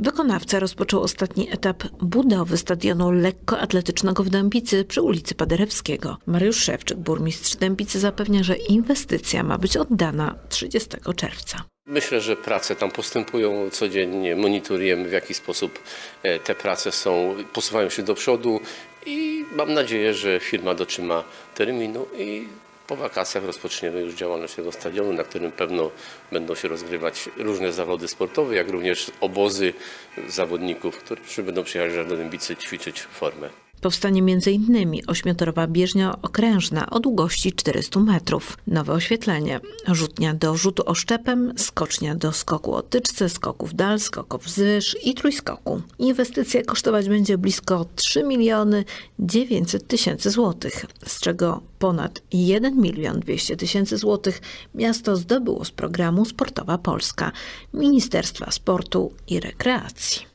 Wykonawca rozpoczął ostatni etap budowy stadionu lekkoatletycznego w Dębicy przy ulicy Paderewskiego. Mariusz Szewczyk, burmistrz Dębicy, zapewnia, że inwestycja ma być oddana 30 czerwca. Myślę, że prace tam postępują codziennie, monitorujemy w jaki sposób e, te prace są, posuwają się do przodu i mam nadzieję, że firma dotrzyma terminu i po wakacjach rozpoczniemy już działalność tego stadionu, na którym pewno będą się rozgrywać różne zawody sportowe, jak również obozy zawodników, którzy będą przyjeżdżać do Dębicy ćwiczyć formę. Powstanie m.in. ośmiotorowa bieżnia okrężna o długości 400 metrów, nowe oświetlenie, rzutnia do rzutu oszczepem, skocznia do skoku o tyczce, skoków dal, skoków wzwyż i trójskoku. Inwestycja kosztować będzie blisko 3 miliony 900 tysięcy złotych, z czego ponad 1 milion 200 tysięcy złotych miasto zdobyło z programu Sportowa Polska Ministerstwa Sportu i Rekreacji.